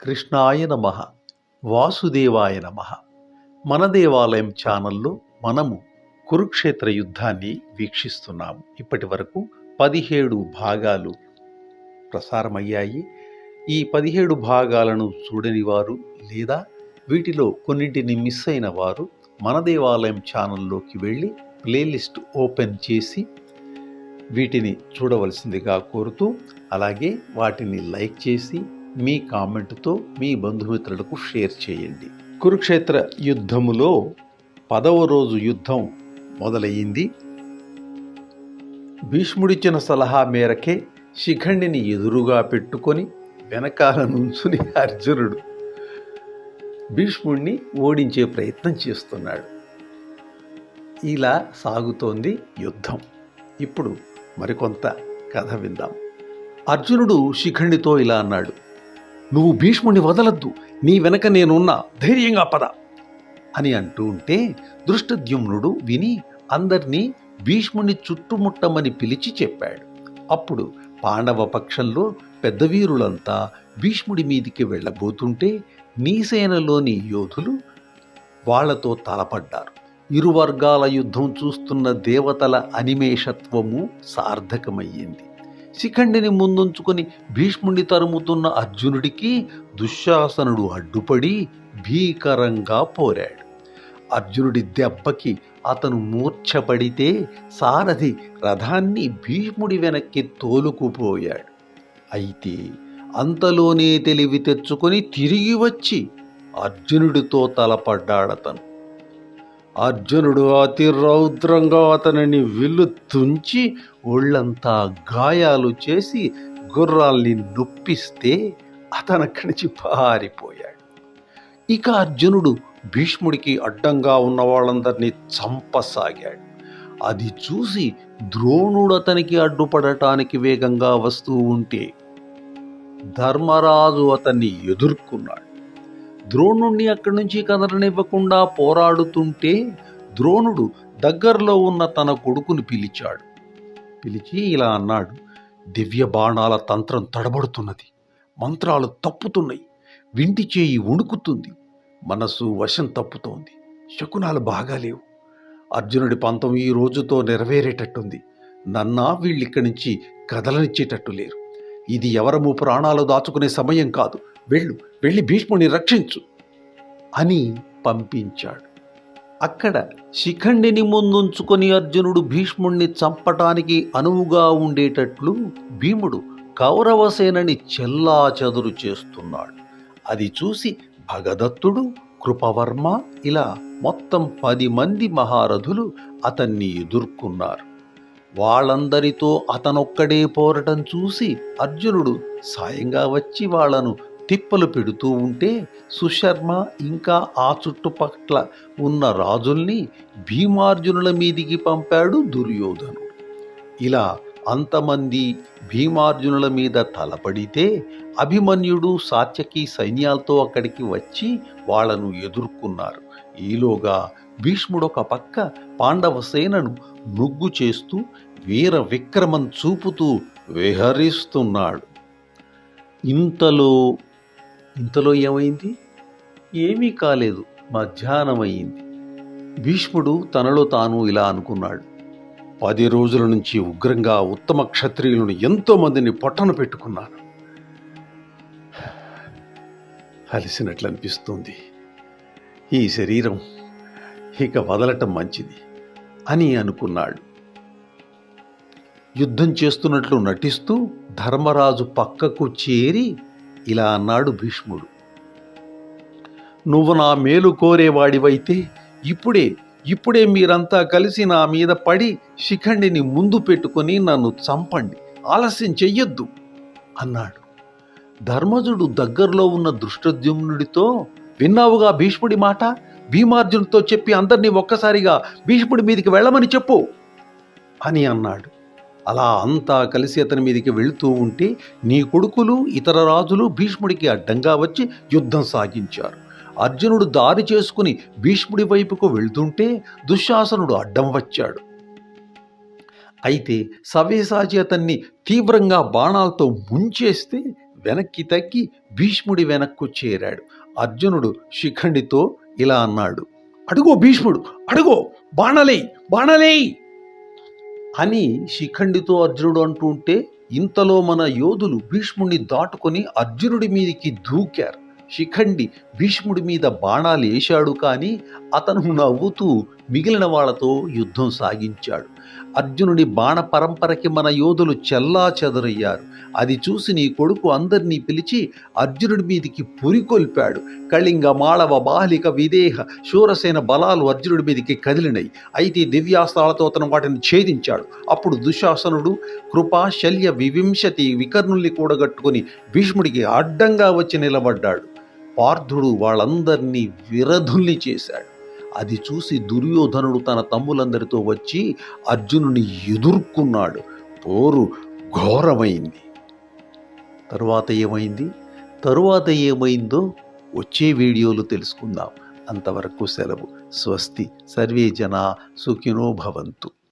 కృష్ణాయ నమ వాసుదేవాయ నమ. మన దేవాలయం ఛానల్లో మనము కురుక్షేత్ర యుద్ధాన్ని వీక్షిస్తున్నాము. ఇప్పటి వరకు పదిహేడు భాగాలు ప్రసారమయ్యాయి. ఈ పదిహేడు భాగాలను చూడని వారు లేదా వీటిలో కొన్నింటిని మిస్ అయిన వారు మన దేవాలయం ఛానల్లోకి వెళ్ళి ప్లేలిస్ట్ ఓపెన్ చేసి వీటిని చూడవలసిందిగా కోరుతూ అలాగే వాటిని లైక్ చేసి మీ కామెంట్తో మీ బంధుమిత్రులకు షేర్ చేయండి. కురుక్షేత్ర యుద్ధములో పదవ రోజు యుద్ధం మొదలయ్యింది. భీష్ముడిచ్చిన సలహా మేరకే శిఖండిని ఎదురుగా పెట్టుకొని వెనకాల నుంచుని అర్జునుడు భీష్ముడిని ఓడించే ప్రయత్నం చేస్తున్నాడు. ఇలా సాగుతోంది యుద్ధం. ఇప్పుడు మరికొంత కథ విందాం. అర్జునుడు శిఖండితో ఇలా అన్నాడు నువ్వు భీష్ముడిని వదలద్దు. నీ వెనక నేనున్నా ధైర్యంగా పద అని అంటూ ఉంటే దృష్టద్యుమ్నుడు విని అందర్నీ భీష్ముని చుట్టుముట్టమని పిలిచి చెప్పాడు. అప్పుడు పాండవ పక్షంలో పెద్దవీరులంతా భీష్ముడి మీదికి వెళ్ళబోతుంటే నీసేనలోని యోధులు వాళ్ళతో తలపడ్డారు. ఇరు వర్గాల యుద్ధం చూస్తున్న దేవతల అనిమేషత్వము సార్థకమయ్యింది. శిఖండిని ముందుంచుకొని భీష్ముడిని తరుముతున్న అర్జునుడికి దుశ్శాసనుడు అడ్డుపడి భీకరంగా పోరాడు. అర్జునుడి దెబ్బకి అతను మూర్ఛపడితే సారథి రథాన్ని భీష్ముడి వెనక్కి తోలుకుపోయాడు. అయితే అంతలోనే తెలివి తెచ్చుకొని తిరిగి వచ్చి అర్జునుడితో తలపడ్డాడతను. అర్జునుడు అతి రౌద్రంగా అతనిని విల్లు తుంచి ఒళ్ళంతా గాయాలు చేసి గుర్రాల్ని నొప్పిస్తే అతను నుంచి పారిపోయాడు. ఇక అర్జునుడు భీష్ముడికి అడ్డంగా ఉన్న వాళ్ళందరినీ చంపసాగాడు. అది చూసి ద్రోణుడు అతనికి అడ్డుపడటానికి వేగంగా వస్తూ ఉంటే ధర్మరాజు అతన్ని ఎదుర్కొన్నాడు. ద్రోణుణ్ణి అక్కడి నుంచి కదలనివ్వకుండా పోరాడుతుంటే ద్రోణుడు దగ్గరలో ఉన్న తన కొడుకుని పిలిచాడు. పిలిచి ఇలా అన్నాడు దివ్య బాణాల తంత్రం తడబడుతున్నది. మంత్రాలు తప్పుతున్నాయి. వింటి చేయి వణుకుతుంది. మనసు వశం తప్పుతోంది. శకునాలు బాగాలేవు అర్జునుడి పంతం ఈ రోజుతో నెరవేరేటట్టుంది. నన్నా వీళ్ళిక్కడి నుంచి కదలనిచ్చేటట్టు లేరు. ఇది ఎవరము ప్రాణాలు దాచుకునే సమయం కాదు. వెళ్ళు వెళ్ళి భీష్ముని రక్షించు అని పంపించాడు. అక్కడ శిఖండిని ముందుంచుకొని అర్జునుడు భీష్ముణ్ణి చంపటానికి అనువుగా ఉండేటట్లు భీముడు కౌరవసేనని చెల్లా చెదురు చేస్తున్నాడు. అది చూసి భగదత్తుడు కృపవర్మ ఇలా మొత్తం పది మంది మహారథులు అతన్ని ఎదుర్కొన్నారు. వాళ్ళందరితో అతనొక్కడే పోరటం చూసి అర్జునుడు సాయంగా వచ్చి వాళ్ళను తిప్పలు పెడుతూ ఉంటే సుశర్మ ఇంకా ఆ చుట్టుపక్కల ఉన్న రాజుల్ని భీమార్జునుల మీదికి పంపాడు దుర్యోధనుడు. ఇలా అంతమంది భీమార్జునుల మీద తలపడితే అభిమన్యుడు సాత్యకి సైన్యాలతో అక్కడికి వచ్చి వాళ్ళను ఎదుర్కొన్నారు. ఈలోగా భీష్ముడు ఒక పక్క పాండవ సేనను మృగ్గు చేస్తూ వీర విక్రమం చూపుతూ విహరిస్తున్నాడు. ఇంతలో ఇంతలో ఏమైంది? ఏమీ కాలేదు. మధ్యాహ్నమయ్యింది. భీష్ముడు తనలో తాను ఇలా అనుకున్నాడు. పది రోజుల నుంచి ఉగ్రంగా ఉత్తమ క్షత్రియులను ఎంతోమందిని పొట్టన పెట్టుకున్నాను. అలసినట్లు అనిపిస్తుంది ఈ శరీరం ఇక వదలటం మంచిది అని అనుకున్నాడు. యుద్ధం చేస్తున్నట్లు నటిస్తూ ధర్మరాజు పక్కకు చేరి ఇలా అన్నాడు భీష్ముడు. నువ్వు నా మేలు కోరేవాడివైతే ఇప్పుడే ఇప్పుడే మీరంతా కలిసి నా మీద పడి శిఖండిని ముందు పెట్టుకొని నన్ను చంపండి ఆలస్యం చెయ్యొద్దు అన్నాడు. ధర్మజుడు దగ్గరలో ఉన్న దృష్టద్యుమ్నుడితో విన్నావుగా భీష్ముడి మాట? భీమార్జునుడితో చెప్పి అందరినీ ఒక్కసారిగా భీష్ముడి మీదికి వెళ్ళమని చెప్పు అని అన్నాడు. అలా అంతా కలిసి అతని మీదకి వెళుతూ ఉంటే నీ కొడుకులు ఇతర రాజులు భీష్ముడికి అడ్డంగా వచ్చి యుద్ధం సాగించారు. అర్జునుడు దారి చేసుకుని భీష్ముడి వైపుకు వెళ్తుంటే దుశ్శాసనుడు అడ్డం వచ్చాడు. అయితే సవ్యసాచి అతన్ని తీవ్రంగా బాణాలతో ముంచేస్తే వెనక్కి తగ్గి భీష్ముడి వెనక్కు చేరాడు. అర్జునుడు శిఖండితో ఇలా అన్నాడు అడుగో భీష్ముడు అడుగో బాణలే బాణలే అని శిఖండితో అర్జునుడు అంటూ ఉంటే ఇంతలో మన యోధులు భీష్ముడిని దాటుకొని అర్జునుడి మీదికి దూకారు. శిఖండి భీష్ముడి మీద బాణాలు వేశాడు కానీ అతను నవ్వుతూ మిగిలిన వాళ్ళతో యుద్ధం సాగించాడు. అర్జునుడి బాణ పరంపరకి మన యోధులు చెల్లా చెదరయ్యారు. అది చూసి నీ కొడుకు అందరినీ పిలిచి అర్జునుడి మీదికి పురికొల్పాడు కళింగ మాళవ బాలిక విదేహ శూరసేన బలాలు అర్జునుడి మీదికి కదిలినాయి అయితే దివ్యాస్త్రాలతో అతను వాటిని ఛేదించాడు. అప్పుడు దుశ్శాసనుడు కృపా శల్య వివింశతి వికర్ణుల్ని కూడగట్టుకుని భీష్ముడికి అడ్డంగా వచ్చి నిలబడ్డాడు. పార్థుడు వాళ్ళందరినీ విరధుల్ని చేశాడు. అది చూసి దుర్యోధనుడు తన తమ్ములందరితో వచ్చి అర్జునుని ఎదుర్కొన్నాడు. పోరు ఘోరమైంది. తరువాత ఏమైంది? తరువాత ఏమైందో వచ్చే వీడియోలు తెలుసుకుందాం. అంతవరకు సెలవు. స్వస్తి. సర్వే జన సుఖినో భవంతు.